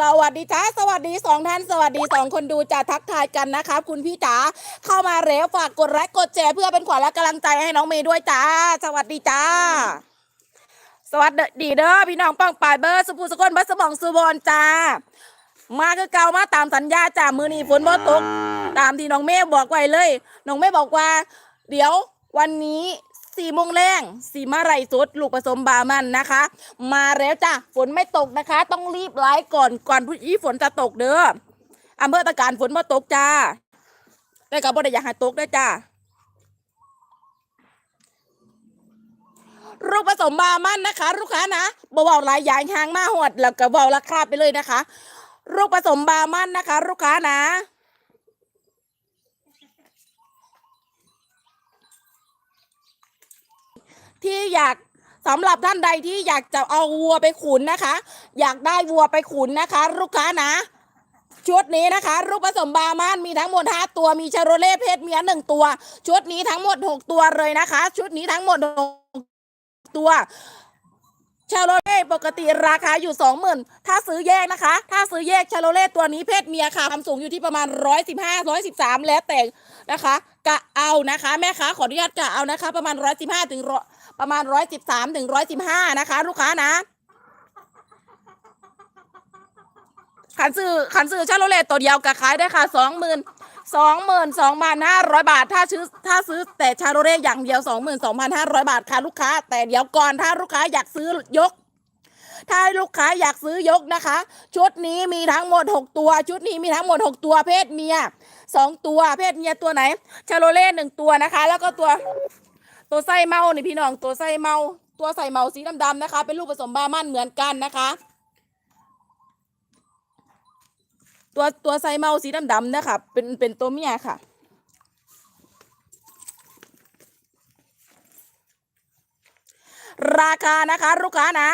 สวัสดีจ้าสวัสดีสองท่านสวัสดีสองคนดูจะทักทายกันนะครับคุณพี่จ๋าเข้ามาเร็วฝากกดไลค์กดแชร์เพื่อเป็นขวัญและกำลังใจให้น้องเมย์ด้วยจ้า สวัสดีจ้า สวัสดีเด้อพี่น้องป้องปายเบอร์สุภูสกลบัสมองสุบอนจ้า มาคือเก่ามาตามสัญญาจ้ามือนีฝนบ่ตก ตามที่น้องเมย์บอกไว้เลย น้องเมย์บอกว่า เดี๋ยววันนี้ สี่โมงแรงสีมาไรสดลูกผสมบามันนะคะ มาแล้วจ้ะฝนไม่ตกนะคะ ต้องรีบไลฟ์ก่อนก่อนพรุ่งนี้ฝนจะตกเด้ออำเภอตะการฝนมาตกจ้าแต่ก็บ่ได้อยากให้ตกได้จ้าลูกผสมบามันนะคะ ลูกค้านะบ่เบาหลายอย่างหางมาหดแล้วก็เบาราคาไปเลยนะคะลูกผสมบามันนะคะ ลูกค้านะ ที่อยากสำหรับท่านใดที่อยากจะเอาวัวไปขุนนะคะ อยากได้วัวไปขุนนะคะ ลูกค้านะ ชุดนี้นะคะ รูปผสมบามันมีทั้งหมด 5 ตัวมีชาโรเล่เพศเมียหนึ่งตัว ชุดนี้ทั้งหมด 6 ตัวเลยนะคะ ชุดนี้ทั้งหมด 6 ตัวชาโรเล่ปกติราคาอยู่สองหมื่นถ้าซื้อแยกนะคะ ถ้าซื้อแยกชาโรเล่ตัวนี้เพศเมียค่ะความสูงอยู่ที่ประมาณร้อยสิบห้าร้อยสิบสามแล้วแต่นะคะ กะเอานะคะ แม่ค้าขออนุญาตกะเอานะคะ ประมาณร้อยสิบห้าถึงร้อย ประมาณร้อยสิบสามถึงร้อยสิบห้านะคะ ลูกค้านะ ขันซื้อขันซื้อชาโรเล่ตัวเดียวกับขายได้ค่ะสองหมื่นสองหมื่นสองพันห้าร้อยบาท ถ้าซื้อถ้าซื้อแต่ชาโรเล่อย่างเดียวสองหมื่นสองพันห้าร้อยบาทค่ะลูกค้า แต่เดี๋ยวก่อนถ้าลูกค้าอยากซื้อยกถ้าลูกค้าอยากซื้อยกนะคะ ชุดนี้มีทั้งหมด 6 ตัว ชุดนี้มีทั้งหมด 6 ตัวเพศเมีย 2 ตัวเพศเมียตัวไหน ชาโรเล่หนึ่งตัวนะคะ แล้วก็ตัว ตัวไส้เมานี่พี่น้องตัวไส้เมา ตัวใส่เมาสีดำๆนะคะ เป็นลูกผสมบามันเหมือนกันนะคะ ตัวตัวไส้เมาสีดำๆนะคะเป็นเป็นตัวเมียค่ะราคานะคะ ลูกค้านะ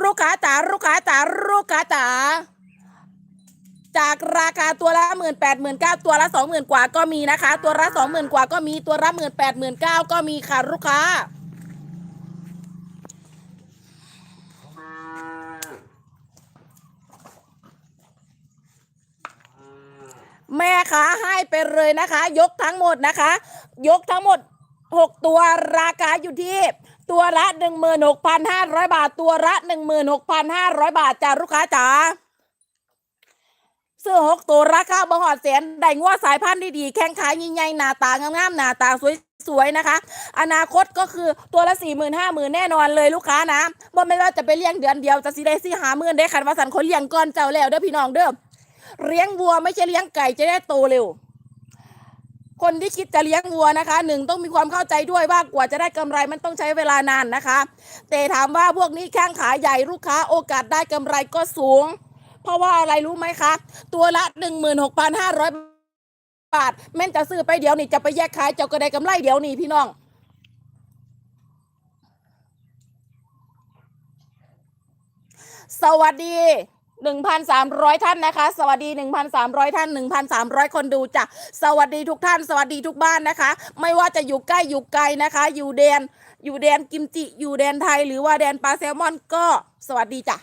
ลูกค้าจ๋าลูกค้าจ๋าลูกค้าจ๋าจากราคาตัวละหมื่นแปดหมื่นเก้าตัวละสองหมื่นกว่าก็มีนะคะ ตัวละสองหมื่นกว่าก็มีตัวละหมื่นแปดหมื่นเก้าก็มีค่ะลูกค้า แม่ค้าให้ไปเลยนะคะ ยกทั้งหมดนะคะ ยกทั้งหมด6ตัวราคาอยู่ที่ ตัวละ16,500บาท ตัวละ16,500บาทจ้าลูกค้าจ๋าเสื้อหกตัวราคาบหอดแสนได้งวดสายพันธุ์ดีๆแข้งขายิ่งใหญ่หน้าตางามๆหน้าตาสวยๆนะคะ อนาคตก็คือตัวละสี่หมื่นห้าหมื่นแน่นอนเลยลูกค้านะบ่ไม่ว่าจะไปเลี้ยงเดือนเดียวจะสิได้สี่หาหมื่นได้คันว่าสันคนเลี้ยงก่อนเจ้าแล้วเด้อพี่น้องเด้อเลี้ยงวัวไม่ใช่เลี้ยงไก่จะได้โตเร็ว คนที่คิดจะเลี้ยงวัวนะคะหนึ่งต้องมีความเข้าใจด้วยว่ากว่าจะได้กำไรมันต้องใช้เวลานานนะคะ แต่ถามว่าพวกนี้แข้งขาใหญ่ลูกค้าโอกาสได้กำไรก็สูง เพราะว่าอะไรรู้ไหมคะ ตัวละหนึ่งหมื่นหกพันห้าร้อยบาทแม่นจะซื้อไปเดี๋ยวนี่จะไปแยกขายเจ้าก็ได้กำไรเดี๋ยวนี่พี่น้องสวัสดี หนึ่งพันสามร้อยท่านนะคะ สวัสดีหนึ่งพันสามร้อยท่านหนึ่งพันสามร้อยคนดูจ้ะสวัสดีทุกท่าน สวัสดีทุกบ้านนะคะ ไม่ว่าจะอยู่ใกล้อยู่ไกลนะคะ อยู่แดนอยู่แดนกิมจิ อยู่แดนไทย หรือว่าแดนปลาแซลมอนก็สวัสดีจ้ะ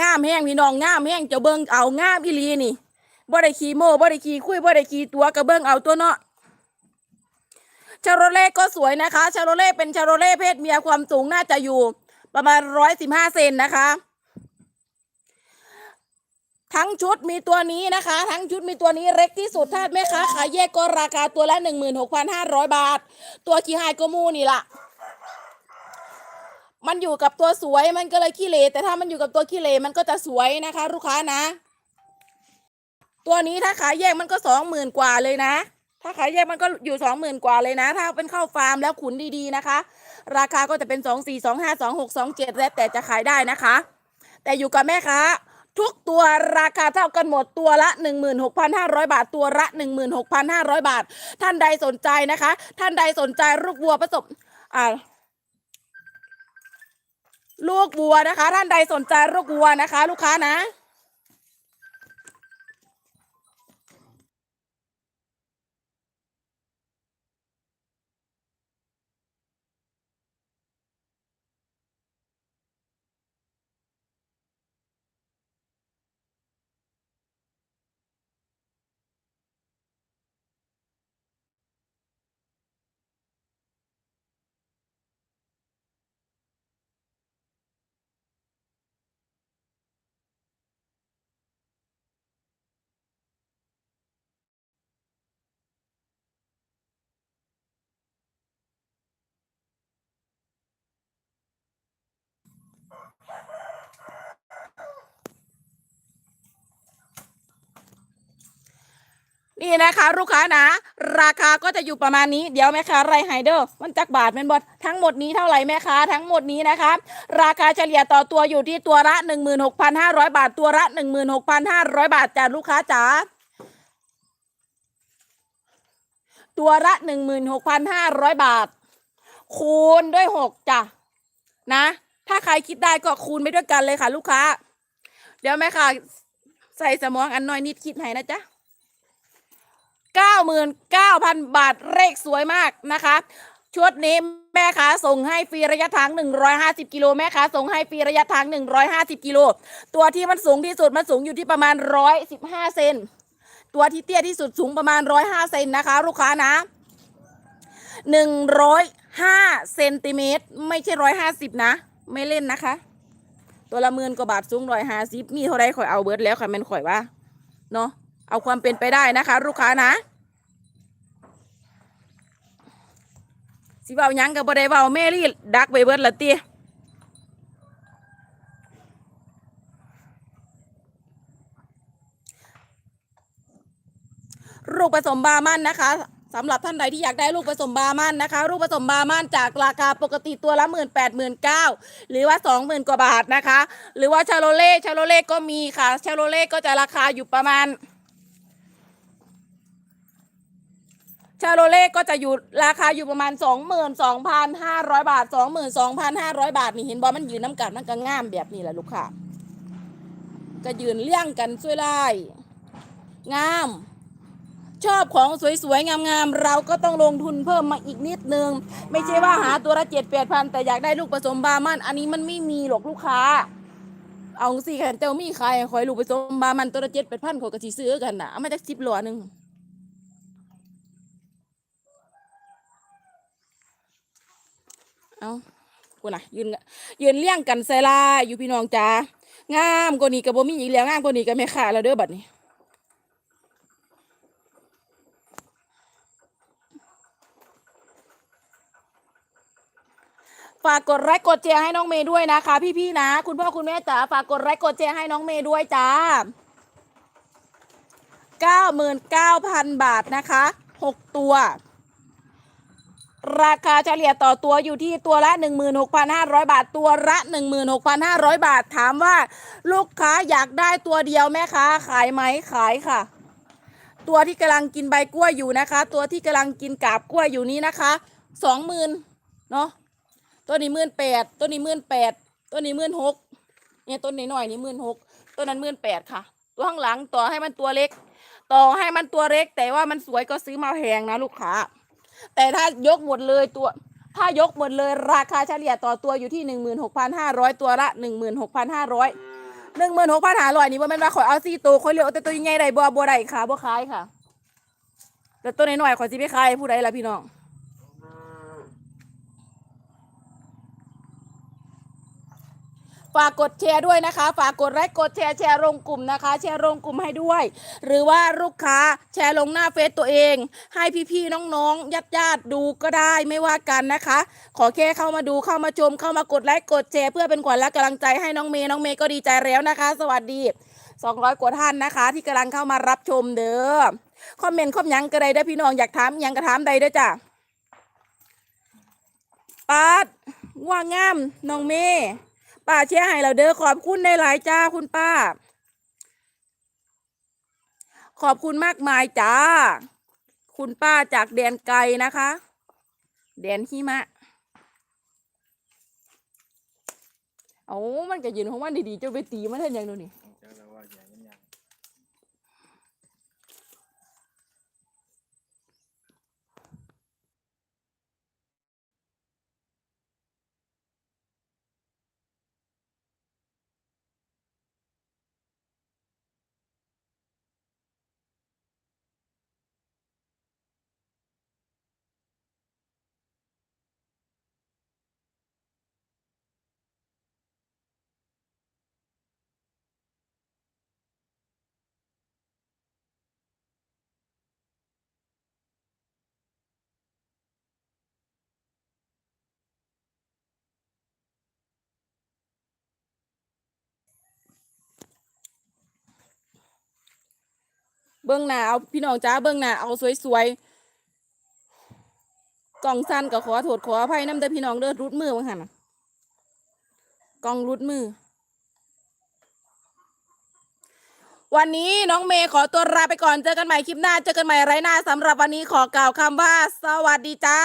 งามแห้งพี่น้องงามแห้งเจะเบิ้งเอางามอีลีนี่บ่ได้ขี่โม่บ่ได้ขี่คุยบ่ได้ขี่ตัวกระเบิ้งเอาตัวเนาะชาโรเล่ก็สวยนะคะ ชาโรเล่เป็นชาโรเล่เพศเมียความสูงน่าจะอยู่ ประมาณร้อยสิบห้าเซนนะคะ ทั้งชุดมีตัวนี้นะคะ ทั้งชุดมีตัวนี้เล็กที่สุดถ้าแม่ค้าขายแยกก็ราคาตัวละหนึ่งหมื่นหกพันห้าร้อยบาท ตัวขี้หายก็มูนี่ละมันอยู่กับตัวสวยมันก็เลยขี้เหร่แต่ถ้ามันอยู่กับตัวขี้เหร่มันก็จะสวยนะคะ ลูกค้านะ ตัวนี้ถ้าขายแยกมันก็สองหมื่นกว่าเลยนะ ถ้าขายแยกมันก็อยู่สองหมื่นกว่าเลยนะ ถ้าเป็นเข้าฟาร์มแล้วขุนดีๆนะคะ ราคาก็จะเป็นสองสี่สองห้าสองหกสองเจ็ดแล้วแต่จะขายได้นะคะ แต่อยู่กับแม่ค้า ทุกตัวราคาเท่ากันหมดตัวละ 16,500 บาทตัวละ 16,500 บาท ท่านใดสนใจนะคะ ท่านใดสนใจลูกวัวผสมอ่าลูกวัวนะคะ ท่านใดสนใจลูกวัวนะคะ ลูกค้านะ นี่นะคะ ลูกค้านะ ราคาก็จะอยู่ประมาณนี้เดี๋ยวแม่ค้าไรไฮเดอร์มันจักบาทแมันบอดทั้งหมดนี้เท่าไหร่แม่ค้าทั้งหมดนี้นะคะราคาเฉลี่ยต่อตัวอยู่ที่ตัวละ 16,500 บาทตัวละ 16,500 บาทจ้าลูกค้าจ๋าตัวละ 16,500 บาท คูณด้วย 6จ้ะนะ ถ้าใครคิดได้ก็คูณไปด้วยกันเลยค่ะ ลูกค้า เดี๋ยวแม่ค่ะใส่สมองอันน้อยนิดคิดให้นะจ๊ะ เก้าหมื่นเก้าพันบาทเลขสวยมากนะคะชุดนี้แม่ค้าส่งให้ฟรีระยะทาง 150 กิโลแม่ค้าส่งให้ฟรีระยะทาง 150 กิโล ตัวที่มันสูงที่สุดมันสูงอยู่ที่ประมาณ 115 เซน ตัวที่เตี้ยที่สุดสูงประมาณ 105 เซนนะคะ ลูกค้านะ 105 เซนติเมตรไม่ใช่ 150 นะ ไม่เล่นนะคะ ตัวละหมื่นกว่าบาทสูง150 มีเท่าไรข่อยเอาเบิร์ดแล้วค่ะแมันข่อยว่าเนาะ เอาความเป็นไปได้นะคะ ลูกค้านะ สิเบายังกับบ่ไดเบาแม่รี่ดักไปเบิดละตีลูกผสมบามันนะคะสำหรับท่านใดที่อยากได้ลูกผสมบามันนะคะ ลูกผสมบามันจากราคาปกติตัวละหมื่นแปดหมื่นเก้าหรือว่าสองหมื่นกว่าบาทนะคะ หรือว่าชาโลเล่ชาโลเล่ก็มีค่ะชาโลเล่ก็จะราคาอยู่ประมาณ ชาโรเล่ก็จะอยู่ราคาอยู่ประมาณ 22,500 บาท 22,500 บาท นี่เห็นบอมันยืนน้ำกันมันก็งามแบบนี้แหละลูกค้าก็ยืนเลี่ยงกันสวยไล่งาม ชอบของสวยๆ งามๆ เราก็ต้องลงทุนเพิ่มมาอีกนิดนึง ไม่ใช่ว่าหาตัวละเจ็ดแปดพันแต่อยากได้ลูกผสมบามัน อันนี้มันไม่มีหรอกลูกค้า เอาสิค่ะเจ้ามีใครคอยลูกผสมบามันตัวละเจ็ดแปดพันขาก็สิซื้อกันนะเอามาจากสิบหลอหนึง เอากูน่ะ ยืนยืนเลี้ยงกันใส่ลาอยู่พี่น้องจ้างามกว่านี้กับบ่มีอีกแล้วงามกว่านี้ก็ไม่ขาดแล้วเด้อบัดนี้ฝากกดไลค์กดแชร์ให้น้องเมย์ด้วยนะคะ พี่ๆนะ คุณพ่อคุณแม่จ๋าฝากกดไลค์กดแชร์ให้น้องเมย์ด้วยจ้าเก้าหมื่นเก้าพันบาทนะคะหกตัว ราคาเฉลี่ยต่อตัวอยู่ที่ตัวละ 16,500 บาทตัวละ 16,500 บาทถามว่า ลูกค้าอยากได้ตัวเดียวแม่ค้าขายไหมขายค่ะ ตัวที่กำลังกินใบกล้วยอยู่นะคะ ตัวที่กำลังกินกาบกล้วยอยู่นี้นะคะสองหมื่นเนาะตัวนี้หมื่นแปดตัวนี้หมื่นแปดตัวนี้หมื่นหกเนี่ยต้นนี้หน่อยนี่หมื่นหกตัวนั้นหมื่นแปดค่ะ ตัวข้างหลังต่อให้มันตัวเล็ก ต่อให้มันตัวเล็ก แต่ว่ามันสวยก็ซื้อมาแพงนะลูกค้า แต่ถ้ายกหมดเลยตัว ถ้ายกหมดเลยราคาเฉลี่ยต่อตัวอยู่ที่หนึ่งหมื่นหกพันห้าร้อยตัวละหนึ่งหมื่นหกพันห้าร้อยหนึ่งหมื่นหกพันห้าร้อยนี่ว่ามันว่าขอยเอาซี่ตัวขอยเหลือเอาแต่ตัวใหญ่ๆได้บ่บ่ได้ค่ะบ่ขายค่ะ แต่ตัวน้อยๆขอยสิไปขายให้ผู้ใดล่ะพี่น้อง ฝากกดแชร์ด้วยนะคะ ฝากกดไลค์กดแชร์แชร์ลงกลุ่มนะคะ แชร์ลงกลุ่มให้ด้วย หรือว่าลูกค้าแชร์ลงหน้าเฟซตัวเอง ให้พี่ๆน้องๆญาติๆดูก็ได้ไม่ว่ากันนะคะ ขอแค่เข้ามาดูเข้ามาชมเข้ามากดไลค์กดแชร์เพื่อเป็นขวัญและกำลังใจให้น้องเมย์น้องเมย์ก็ดีใจแล้วนะคะ สวัสดี 200 กว่าท่านนะคะ ที่กำลังเข้ามารับชมเด้อคอมเมนต์คอมยังกระไดได้พี่น้องอยากถามยังกระถามใดเด้จ้ะปาดว่างามน้องเมย์ ป้าเชียร์ให้เราเด้อขอบคุณในหลายจ้าคุณป้า ขอบคุณมากมายจ้า คุณป้าจากแดนไกลนะคะ แดนหิมะโอ้มันก็ยืนของมันดีๆเจ้าไปตีมันเห็นยังนู้นนี่ เจ้าแล้วว่าอย่างนั้นอย่าง เบื้องหน้าเอาพี่น้องจ้าเบื้องหน้าเอาสวยๆกล่องสั้นก็ขอโทษขออภัยน้ำเด้อพี่น้องเด้อรุดมือมั้งหันกล่องรุดมือ วันนี้น้องเมย์ขอตัวลาไปก่อนเจอกันใหม่คลิปหน้าเจอกันใหม่ไรหน้าสำหรับวันนี้ขอกล่าวคำว่า สวัสดีจ้า